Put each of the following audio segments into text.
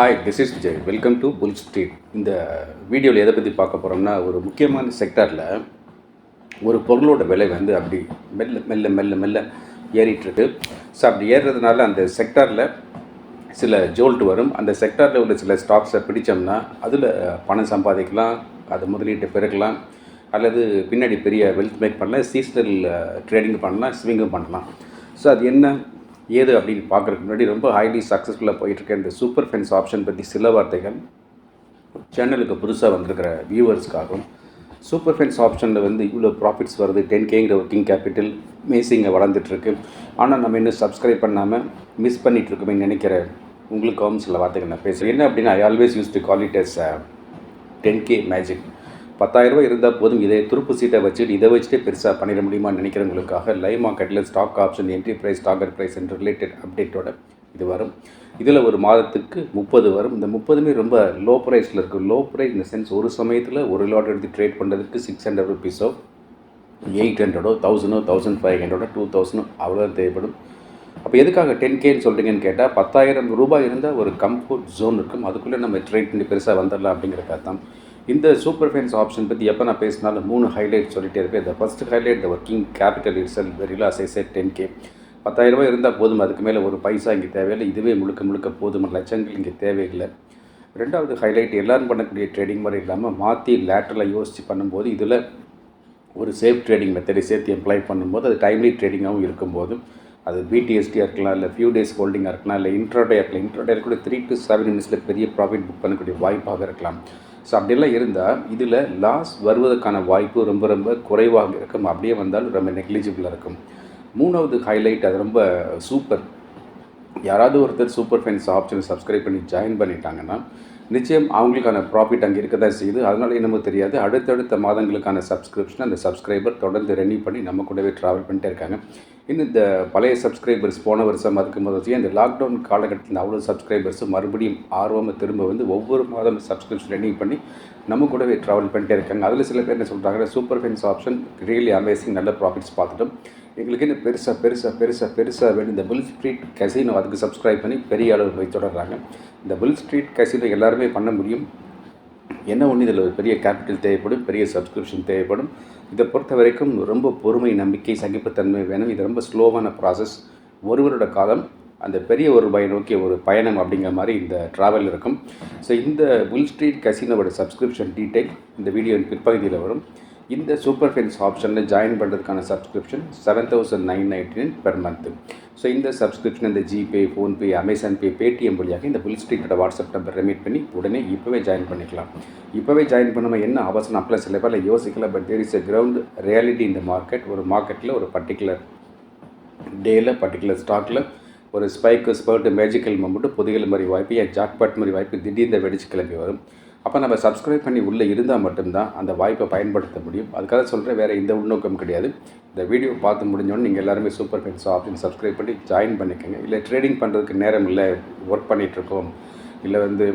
Hi this is Vijay welcome to Bull Street இந்த வீடியோவில் எதை பற்றி பார்க்க போகிறோம்னா ஒரு முக்கியமான செக்டரில் ஒரு பொருளோட விலை வந்து அப்படி மெல்ல மெல்ல மெல்ல மெல்ல ஏறிட்டுருக்கு. ஸோ அப்படி ஏறுறதுனால அந்த செக்டாரில் சில ஜோல்ட் வரும். அந்த செக்டாரில் உள்ள சில ஸ்டாக்ஸை பிடிச்சோம்னா அதில் பணம் சம்பாதிக்கலாம் அது முதலீட்டை பெருக்கலாம் அல்லது பின்னாடி பெரிய வெல்த் மேக் பண்ணலாம் சீசனல் ட்ரேடிங் பண்ணலாம் ஸ்விங்கும் பண்ணலாம். ஸோ அது என்ன ஏது அப்படின்னு பார்க்குறதுக்கு முன்னாடி ரொம்ப ஹைலி சக்ஸஸ்ஃபுல்லாக போயிட்டுருக்க இந்த சூப்பர் ஃபென்ஸ் ஆப்ஷன் பற்றி சில வார்த்தைகள் சேனலுக்கு புதுசாக வந்திருக்கிற வியூவர்ஸ்க்காகவும் சூப்பர் ஃபென்ஸ் ஆப்ஷனில் வந்து இவ்வளோ ப்ராஃபிட்ஸ் வருது டென் கேங்கிற ஒர்க்கிங் கேபிட்டல் மேசிங்க வளர்ந்துட்டுருக்கு. ஆனால் நம்ம இன்னும் சப்ஸ்கிரைப் பண்ணாமல் மிஸ் பண்ணிகிட்ருக்கோமே நினைக்கிற உங்களுக்காகவும் சில வார்த்தைகள் நான் பேசுகிறேன் என்ன அப்படின்னா I always use to call it ten K magic பத்தாயிரரூபா இருந்தால் போதும். இதை துருப்பு சீட்டை வச்சுட்டு இதை வச்சுட்டே பெருசாக பண்ணிட முடியுமா நினைக்கிறவங்களுக்காக லைவ் மார்க்கெட்டில் stock option entry price target price என்று ரிலேட்டட் அப்டேட்டோட இது வரும். இதில் ஒரு மாதத்துக்கு முப்பது வரும். இந்த முப்பதுமே ரொம்ப லோ ப்ரைஸில் இருக்குது லோ ப்ரைஸ் இந்த சென்ஸ் ஒரு சமயத்தில் ஒரு லாட் எடுத்து ட்ரேட் பண்ணுறதுக்கு சிக்ஸ் ஹண்ட்ரட் ருபீஸோ எயிட் ஹண்ட்ரடோ தௌசண்டோ தௌசண்ட் ஃபைவ் ஹண்ட்ரடோ டூ தௌசண்டோ அவ்வளோதான் தேவைப்படும். அப்போ எதுக்காக டென் கேன்னு சொல்கிறீங்கன்னு கேட்டால் பத்தாயிரம் ரூபாய் இருந்தால் ஒரு கம்ஃபர்ட் ஜோன் இருக்கும். அதுக்குள்ளே நம்ம ட்ரேட் பண்ணி பெருசாக வந்துடலாம் அப்படிங்கிறக்காக தான் இந்த சூப்பர் ஃபைன்ஸ் ஆப்ஷன் பற்றி எப்போ நான் பேசினாலும் மூணு ஹைலைட் சொல்லிகிட்டே இருப்பேன். இந்த first highlight the working capital it's sell வெரிலா ten K பத்தாயிரம் ரூபாய் இருந்தால் போதும் அதுக்கு மேலே ஒரு பைசா இங்கே தேவையில்லை. இதுவே முழுக்க முழுக்க போதும் லட்சங்கள் இங்கே தேவையில்லை. ரெண்டாவது ஹைலைட் எல்லோரும் பண்ணக்கூடிய ட்ரேடிங் மாதிரி இல்லாமல் மாற்றி லேட்டரில் யோசித்து பண்ணும்போது இதில் ஒரு சேஃப் ட்ரேடிங் மெத்தடை சேர்த்து எம்ப்ளாய் பண்ணும்போது அது டைம்லி ட்ரேடிங்காகவும் இருக்கும்போது அது பிடிஎஸ்டியாக இருக்கலாம் இல்லை ஃபியூ டேஸ் ஹோல்டிங்காக இருக்கலாம் இல்லை இன்ட்ரோடே இருக்கலாம். இன்ட்ரோடே கூட த்ரீ டு செவன் மினிட்ஸில் பெரிய ப்ராஃபிட் புக் பண்ணக்கூடிய வாய்ப்பாக இருக்கலாம். ஸோ அப்படியெல்லாம் இருந்தால் இதில் லாஸ் வருவதற்கான வாய்ப்பு ரொம்ப ரொம்ப குறைவாக இருக்கும். அப்படியே வந்தாலும் ரொம்ப நெக்லிஜிபிளாக இருக்கும். மூணாவது ஹைலைட் அது ரொம்ப சூப்பர் யாராவது ஒருத்தர் சூப்பர் ஃபைன்ஸ் ஆப்ஷன் சப்ஸ்கிரைப் பண்ணி ஜாயின் பண்ணிட்டாங்கன்னா நிச்சயம் அவங்களுக்கான ப்ராஃபிட் அங்கே இருக்க தான் செய்யுது. அதனால் என்னமோ தெரியாது. அடுத்தடுத்த மாதங்களுக்கான சப்ஸ்கிரிப்ஷன் அந்த சப்ஸ்கிரைபர் தொடர்ந்து ரெனியூ பண்ணி நம்ம கூடவே ட்ராவல் பண்ணிட்டே இருக்காங்க. இன்னும் இந்த பழைய சப்ஸ்கிரைபர்ஸ் போன வருஷம் அதுக்கு முதல் இந்த லாக்டவுன் காலகட்டத்தில் அவ்வளோ சப்ஸ்கிரைபர்ஸும் மறுபடியும் ஆர்வமாக திரும்ப வந்து ஒவ்வொரு மாதம் சப்ஸ்கிரிப்ஷன் ரெனியூ பண்ணி நம்ம கூடவே ட்ராவல் பண்ணிட்டே இருக்காங்க. அதில் சில பேர் என்ன சொல்கிறாங்க super fence option really amazing நல்ல ப்ராஃபிட்ஸ் பார்த்துட்டோம். எங்களுக்கு என்ன பெருசாக பெருசாக பெருசாக பெருசாக வேணும். இந்த புல் ஸ்ட்ரீட் கசினோ அதுக்கு சப்ஸ்கிரைப் பண்ணி பெரிய அளவு போய் தொடர்றாங்க. இந்த புல் ஸ்ட்ரீட் கசினோ எல்லாருமே பண்ண முடியும். என்ன ஒன்று இதில் ஒரு பெரிய கேபிட்டல் தேவைப்படும் பெரிய சப்ஸ்கிரிப்ஷன் தேவைப்படும். இதை பொறுத்த வரைக்கும் ரொம்ப பொறுமை நம்பிக்கை சகிப்புத்தன்மை வேணும். இது ரொம்ப ஸ்லோவான ப்ராசஸ் ஒருவரோட காலம் அந்த பெரிய ஒரு பய நோக்கிய ஒரு பயணம் அப்படிங்கிற மாதிரி இந்த ட்ராவல் இருக்கும். ஸோ இந்த புல் ஸ்ட்ரீட் கசினோட சப்ஸ்கிரிப்ஷன் டீட்டெயில் இந்த வீடியோவின் பிற்பகுதியில் வரும். இந்த சூப்பர் ஃபென்ஸ் ஆப்ஷனில் ஜாயின் பண்ணுறதுக்கான subscription seven thousand nine ninety nine per month so இந்த சப்ஸ்கிரிப்ஷன் இந்த GPay PhonePe Amazon Pay Paytm வழியாக இந்த புல் ஸ்ட்ரீட்டோட வாட்ஸ்அப் நம்பர் ரெமீட் பண்ணி உடனே இப்போவே ஜாயின் பண்ணிக்கலாம். இப்போவே ஜாயின் பண்ணாமல் என்ன அவசரம்? அப்பல சில பேரில் யோசிக்கல but there is a ground reality இந்த மார்க்கெட் ஒரு மார்க்கெட்டில் ஒரு பர்டிகுலர் டேயில் பர்டிகுலர் ஸ்டாக்கில் ஒரு ஸ்பைக்கு ஸ்பர்ட்டு மேஜிக்கல் மொமெண்ட்டு புதிகள் மாதிரி வாய்ப்பு ஏன் ஜாக்பாட் மாதிரி வாய்ப்பு திடீர்னு வெடிச்சு கிளம்பி வரும். அப்போ நம்ம சப்ஸ்கிரைப் பண்ணி உள்ளே இருந்தால் மட்டும்தான் அந்த வாய்ப்பை பயன்படுத்த முடியும். அதுக்காக சொல்கிறேன் வேறு எந்த உள்நோக்கம் கிடையாது. இந்த வீடியோ பார்த்து முடிஞ்சோன்னு நீங்கள் எல்லாருமே சூப்பர் ஃபென்ஸ் ஆப்ஷன் சப்ஸ்கிரைப் பண்ணி ஜாயின் பண்ணிக்கோங்க. இல்லை ட்ரேடிங் பண்ணுறதுக்கு நேரம் இல்லை ஒர்க் பண்ணிகிட்ருக்கோம் இல்லை வந்து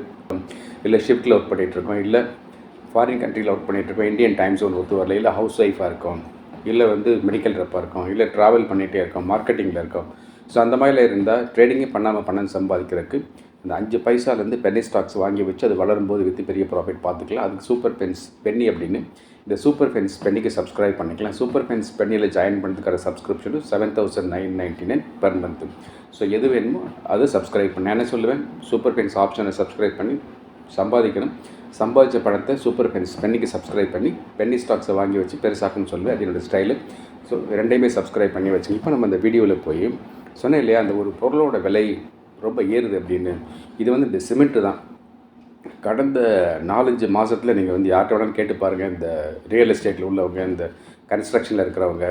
இல்லை ஷிஃப்ட்டில் ஒர்க் பண்ணிகிட்ருக்கோம் இல்லை ஃபாரின் கண்ட்ரியில் ஒர்க் பண்ணிகிட்ருக்கோம் இந்தியன் டைம் ஜோன் ஒத்து வரல. இல்லை ஹவுஸ் ஒய்ஃபாக இருக்கோம். இல்லை வந்து மெடிக்கல் ரெப்பாக இருக்கும். இல்லை ட்ராவல் பண்ணிகிட்டே இருக்கோம். மார்க்கெட்டிங்கில் இருக்கோம். ஸோ அந்த மாதிரிலாம் இருந்தால் ட்ரேடிங்கே பண்ணாமல் பணம் சம்பாதிக்கிறதுக்கு அந்த அஞ்சு பைசாலேருந்து பென்னி ஸ்டாக்ஸ் வாங்கி வச்சு அது வளரும்போது விற்று பெரிய ப்ராஃபிட் பார்த்துக்கலாம். அதுக்கு சூப்பர் பென்ஸ் பென்னி அப்படின்னு இந்த சூப்பர் பென்ஸ் பென்னிக்கு சப்ஸ்கிரைப் பண்ணிக்கலாம். சூப்பர் பென்ஸ் பென்னியில் ஜாயின் பண்ணுறதுக்கான சப்ஸ்கிரிப்ஷனும் seven thousand nine ninety nine per month so எது வேணுமோ அது சப்ஸ்கிரைப் பண்ண. என்ன சொல்லுவேன்? சூப்பர் பென்ஸ் ஆப்ஷனை சப்ஸ்கிரைப் பண்ணி சம்பாதிக்கணும். சம்பாதிச்ச பணத்தை சூப்பர் பென்ஸ் பென்னிக்கு சப்ஸ்கிரைப் பண்ணி பென்னி ஸ்டாக்ஸை வாங்கி வச்சு பெருசாக்குன்னு சொல்லுவேன். அது என்னோடய ஸ்டைலு ஸோ ரெண்டையுமே சப்ஸ்கிரைப் பண்ணி வச்சு இப்போ நம்ம அந்த வீடியோவில் போய் சொன்னேன் இல்லையா? அந்த ஒரு பொருளோட விலை ரொம்ப ஏறுது அப்படின்னு. இது வந்து இந்த சிமெண்ட்டு தான். கடந்த நாலஞ்சு மாதத்தில் நீங்கள் வந்து யார்கிட்ட வேணாலும் கேட்டு பாருங்கள் இந்த ரியல் எஸ்டேட்டில் உள்ளவங்க இந்த கன்ஸ்ட்ரக்ஷனில் இருக்கிறவங்க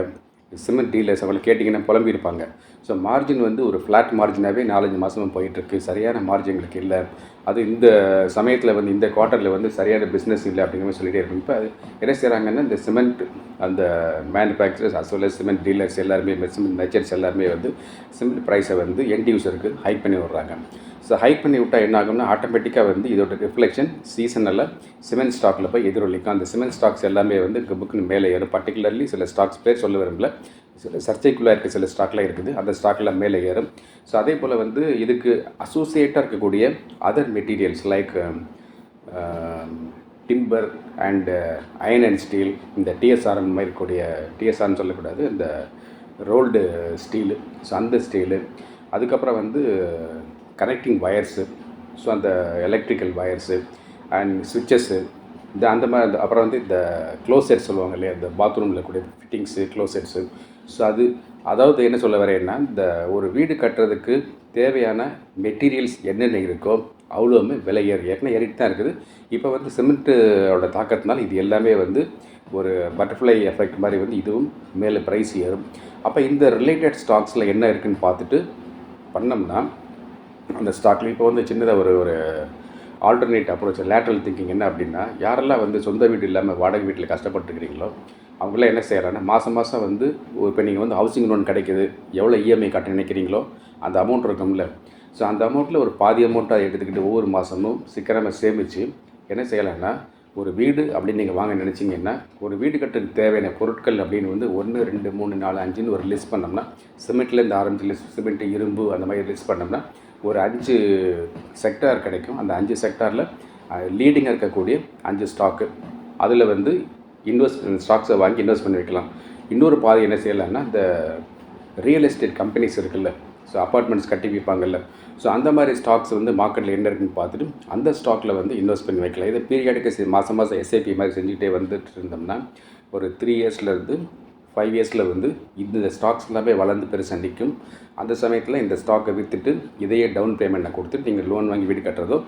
சிமெண்ட் டீலர்ஸ் அவங்களை கேட்டிங்கன்னா புலம்பியிருப்பாங்க. ஸோ மார்ஜின் வந்து ஒரு ஃப்ளாட் மார்ஜினாகவே நாலஞ்சு மாதமாக போயிட்டுருக்கு. சரியான மார்ஜின் எங்களுக்கு இல்லை. அது இந்த சமயத்தில் வந்து இந்த குவார்ட்டரில் வந்து சரியான பிஸ்னஸ் இல்லை அப்படிங்கிற மாதிரி சொல்லிகிட்டே இருக்கும். இப்போ அது என்ன செய்கிறாங்கன்னா இந்த சிமெண்ட் அந்த manufacturers as well cement dealers எல்லாருமே சிமெண்ட் மெச்சர்ஸ் எல்லாருமே வந்து சிமெண்ட் ப்ரைஸை வந்து எண்ட் யூஸருக்கு ஹைக் பண்ணி விட்றாங்க. ஸோ ஹைக் பண்ணி விட்டால் என்ன ஆகும்னா ஆட்டோமேட்டிக்காக வந்து இதோட ரிஃப்ளெக்ஷன் சீசனில் சிமெண்ட் ஸ்டாக்கில் போய் எதிரொலிக்கும். அந்த சிமெண்ட் ஸ்டாக்ஸ் எல்லாமே வந்து புக்குன்னு மேலே ஏறும். பர்டிகுலர்லி சில ஸ்டாக்ஸ் பேர் சொல்ல விரும்பல. சில சர்ச்சைக்குள்ளே இருக்க சில ஸ்டாக்லாம் இருக்குது. அந்த ஸ்டாக்கில் மேலே ஏறும். ஸோ அதே போல் வந்து இதுக்கு அசோசியேட்டாக இருக்கக்கூடிய other materials like timber and iron and steel இந்த டிஎஸ்ஆர் மாதிரி இருக்கக்கூடிய டிஎஸ்ஆர்னு சொல்லக்கூடாது. இந்த ரோல்டு ஸ்டீலு ஸோ அந்த ஸ்டீலு அதுக்கப்புறம் வந்து கனெக்டிங் வயர்ஸு ஸோ அந்த எலக்ட்ரிக்கல் வயர்ஸு அண்ட் சுவிட்சஸ்ஸு இந்த அந்த மாதிரி அந்த அப்புறம் வந்து இந்த க்ளோசெட் சொல்லுவாங்க இல்லையா? இந்த பாத்ரூமில் கூடிய ஃபிட்டிங்ஸு க்ளோசெட்ஸு ஸோ அது அதாவது என்ன சொல்ல வரேன்னா இந்த ஒரு வீடு கட்டுறதுக்கு தேவையான மெட்டீரியல்ஸ் என்னென்ன இருக்கோ அவ்வளோவுமே விலை ஏறி ஏற்கனவே ஏறிட்டு தான் இருக்குது. இப்போ வந்து சிமெண்ட்டோட தாக்கத்தினால இது எல்லாமே வந்து ஒரு பட்டர்ஃப்ளை எஃபெக்ட் மாதிரி வந்து இதுவும் மேலே ப்ரைஸ் ஏறும். அப்போ இந்த ரிலேட்டட் ஸ்டாக்ஸில் என்ன இருக்குன்னு பார்த்துட்டு பண்ணோம்னா அந்த ஸ்டாக்ல இப்போ வந்து சின்னதாக ஒரு ஒரு ஆல்டர்னேட் அப்ரோச் லேட்ரல் திங்கிங் என்ன அப்படின்னா யாரெல்லாம் வந்து சொந்த வீடு இல்லாமல் வாடகை வீட்டில் கஷ்டப்பட்டுருக்கிறீங்களோ அவங்களாம் என்ன செய்கிறாங்கன்னா மாதம் மாதம் வந்து இப்போ நீங்கள் வந்து ஹவுசிங் லோன் கிடைக்குது. எவ்வளோ இஎம்ஐ கட்ட நினைக்கிறீங்களோ அந்த அமௌண்ட் இருக்கும்ல. ஸோ அந்த அமௌண்ட்டில் ஒரு பாதி அமௌண்ட்டாக எடுத்துக்கிட்டு ஒவ்வொரு மாதமும் சீக்கிரமாக சேமித்து என்ன செய்யலாம்னா ஒரு வீடு அப்படின்னு நீங்கள் வாங்க நினச்சிங்கன்னா ஒரு வீடு கட்டுறதுக்கு தேவையான பொருட்கள் அப்படின்னு வந்து ஒன்று ரெண்டு மூணு நாலு அஞ்சுன்னு ஒரு லிஸ்ட் பண்ணோம்னா சிமெண்ட்லேருந்து ஆரம்பிச்சு லிஸ்ட் சிமெண்ட்டு இரும்பு அந்த மாதிரி லிஸ்ட் பண்ணோம்னா ஒரு அஞ்சு செக்டார் கிடைக்கும். அந்த அஞ்சு செக்டாரில் லீடிங்காக இருக்கக்கூடிய அஞ்சு ஸ்டாக்கு அதில் வந்து இன்வெஸ்ட் ஸ்டாக்ஸை வாங்கி இன்வெஸ்ட் பண்ணி வைக்கலாம் இன்னொரு பாதை என்ன செய்யலாம்னா இந்த ரியல் எஸ்டேட் கம்பெனிஸ் இருக்குல்ல ஸோ அப்பார்ட்மெண்ட்ஸ் கட்டி விற்பாங்கல்ல ஸோ அந்த மாதிரி ஸ்டாக்ஸ் வந்து மார்க்கெட்டில் என்ன இருக்குன்னு பார்த்துட்டு அந்த ஸ்டாக்கில் வந்து இன்வெஸ்ட் பண்ணி வைக்கலாம். இதை பீரியாடிக்கு மாதம் மாதம் எஸ்ஐபி மாதிரி செஞ்சுக்கிட்டே வந்துட்டு இருந்தோம்னா ஒரு த்ரீ இயர்ஸ்லேருந்து ஃபைவ் இயர்ஸில் வந்து இந்த ஸ்டாக்ஸ் எல்லாமே வளர்ந்து பெருசாக நிற்கும் அந்த சமயத்தில் இந்த ஸ்டாக்கை விற்றுட்டு இதையே டவுன் பேமெண்ட்டை கொடுத்துட்டு நீங்கள் லோன் வாங்கி வீடு கட்டுறதோ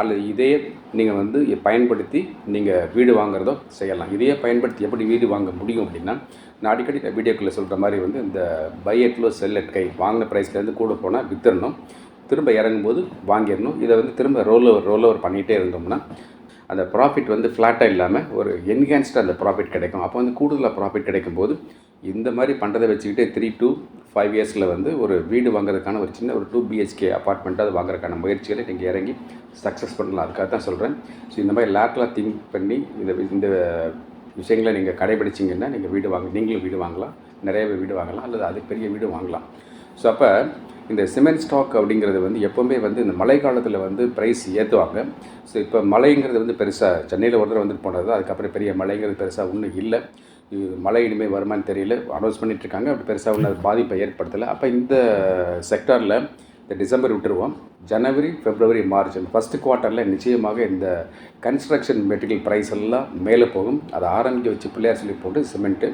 அல்லது இதையே நீங்கள் வந்து பயன்படுத்தி நீங்கள் வீடு வாங்குறதோ செய்யலாம். இதையே பயன்படுத்தி எப்படி வீடு வாங்க முடியும் அப்படின்னா நான் அடிக்கடி வீடியோக்குள்ளே சொல்கிற மாதிரி வந்து இந்த பை எட்லோ செல் எட் கை வாங்கின ப்ரைஸ்லேருந்து கூட போனால் விற்றுறணும் திரும்ப இறங்கும்போது வாங்கிடணும். இதை வந்து திரும்ப ரோல் ஓவர் ரோல் ஓவர் பண்ணிகிட்டே இருந்தோம்னா அந்த ப்ராஃபிட் வந்து ஃப்ளாட்டாக இல்லாமல் ஒரு என்ஹான்ஸ்டாக அந்த ப்ராஃபிட் கிடைக்கும். அப்போ வந்து கூடுதலாக ப்ராஃபிட் கிடைக்கும் போது இந்த மாதிரி பண்ணுறதை வச்சுக்கிட்டு த்ரீ டு ஃபைவ் இயர்ஸில் வந்து ஒரு வீடு வாங்குறதுக்கான ஒரு சின்ன ஒரு டூ பிஹெச்கே அப்பார்ட்மெண்ட்டாக அது வாங்குறதுக்கான முயற்சிகளை நீங்கள் இறங்கி சக்ஸஸ் பண்ணலாம். அதுக்காக தான் சொல்கிறேன் ஸோ இந்த மாதிரி லேட்டலாக திங்க் பண்ணி இந்த இந்த விஷயங்களை நீங்கள் கடைபிடிச்சிங்கன்னா நீங்கள் வீடு வாங்க நீங்களும் வீடு வாங்கலாம். நிறைய வீடு வாங்கலாம். அல்லது அது பெரிய வீடு வாங்கலாம். ஸோ அப்போ இந்த சிமெண்ட் ஸ்டாக் அப்படிங்கிறது வந்து எப்போவுமே வந்து இந்த மழை காலத்தில் வந்து ப்ரைஸ் ஏற்றுவாங்க ஸோ இப்போ மழைங்கிறது வந்து பெருசாக சென்னையில் ஒரு தடவை வந்துட்டு போனது அதுக்கப்புறம் பெரிய மழைங்கிறது பெருசாக ஒன்றும் இல்லை. மழை இனிமேல் வருமான்னு தெரியல. அனௌன்ஸ் பண்ணிட்டு இருக்காங்க. அப்படி பெருசாக ஒன்றும் அது பாதிப்பை ஏற்படுத்தலை. அப்போ இந்த செக்டாரில் இந்த டிசம்பர் விட்டுருவோம். ஜனவரி பிப்ரவரி மார்ச் அந்த ஃபஸ்ட்டு குவார்ட்டரில் நிச்சயமாக இந்த கன்ஸ்ட்ரக்ஷன் மெட்டீரியல் ப்ரைஸ் எல்லாம் மேலே போகும். அதை ஆரம்பிக்க வச்சு பிள்ளையார் சொல்லி போட்டு சிமெண்ட்டு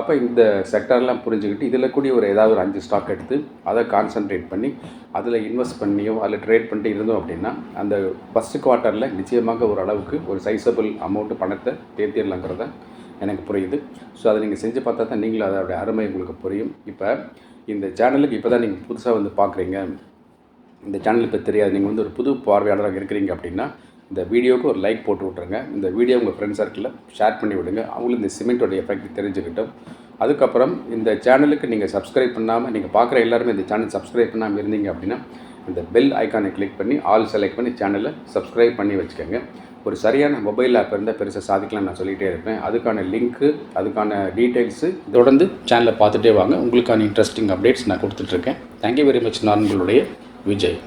அப்போ இந்த செக்டர்லாம் புரிஞ்சுக்கிட்டு இதில் கூடிய ஒரு ஏதாவது ஒரு அஞ்சு ஸ்டாக் எடுத்து அதை கான்சன்ட்ரேட் பண்ணி அதில் இன்வெஸ்ட் பண்ணியோ அதில் ட்ரேட் பண்ணிட்டு இருந்தோம் அப்படின்னா அந்த ஃபஸ்ட்டு குவார்ட்டரில் நிச்சயமாக ஒரு அளவுக்கு ஒரு சைஸபிள் அமௌண்ட்டு பணத்தை தேர்த்திடலாங்கிறத எனக்கு புரியுது. ஸோ அதை நீங்கள் செஞ்சு பார்த்தா தான் நீங்களும் அதோடைய அருமை உங்களுக்கு புரியும். இப்போ இந்த சேனலுக்கு இப்போ தான் நீங்கள் புதுசாக வந்து பார்க்குறீங்க இந்த சேனல் இப்போ தெரியாது. நீங்கள் வந்து ஒரு புது பார்வையாளராக இருக்கிறீங்க அப்படின்னா இந்த வீடியோவுக்கு ஒரு லைக் போட்டு விட்ருங்க இந்த வீடியோ உங்கள் ஃப்ரெண்ட் சர்க்கிளில் ஷேர் பண்ணி விடுங்க. அவங்களும் இந்த சிமெண்ட்டோட எஃபெக்ட் தெரிஞ்சுக்கிட்டோம். அதுக்கப்புறம் இந்த சேனலுக்கு நீங்கள் சப்ஸ்கிரைப் பண்ணாமல் நீங்கள் பார்க்குற எல்லாருமே இந்த சேனல் சப்ஸ்கிரைப் பண்ணாமல் இருந்தீங்க அப்படின்னா இந்த பெல் ஐக்கானை கிளிக் பண்ணி ஆல் செலக்ட் பண்ணி சேனலை சப்ஸ்கிரைப் பண்ணி வச்சுக்கோங்க. ஒரு சரியான மொபைல் ஆப் இருந்தால் பெருசாக சாதிக்கலாம் நான் சொல்லிகிட்டே இருப்பேன். அதுக்கான லிங்க்கு அதுக்கான டீட்டெயில்ஸு தொடர்ந்து சேனலை பார்த்துட்டே வாங்க. உங்களுக்கான இன்ட்ரெஸ்டிங் அப்டேட்ஸ் நான் கொடுத்துட்ருக்கேன் தேங்க்யூ வெரி மச் நான் உங்களுடைய விஜய்.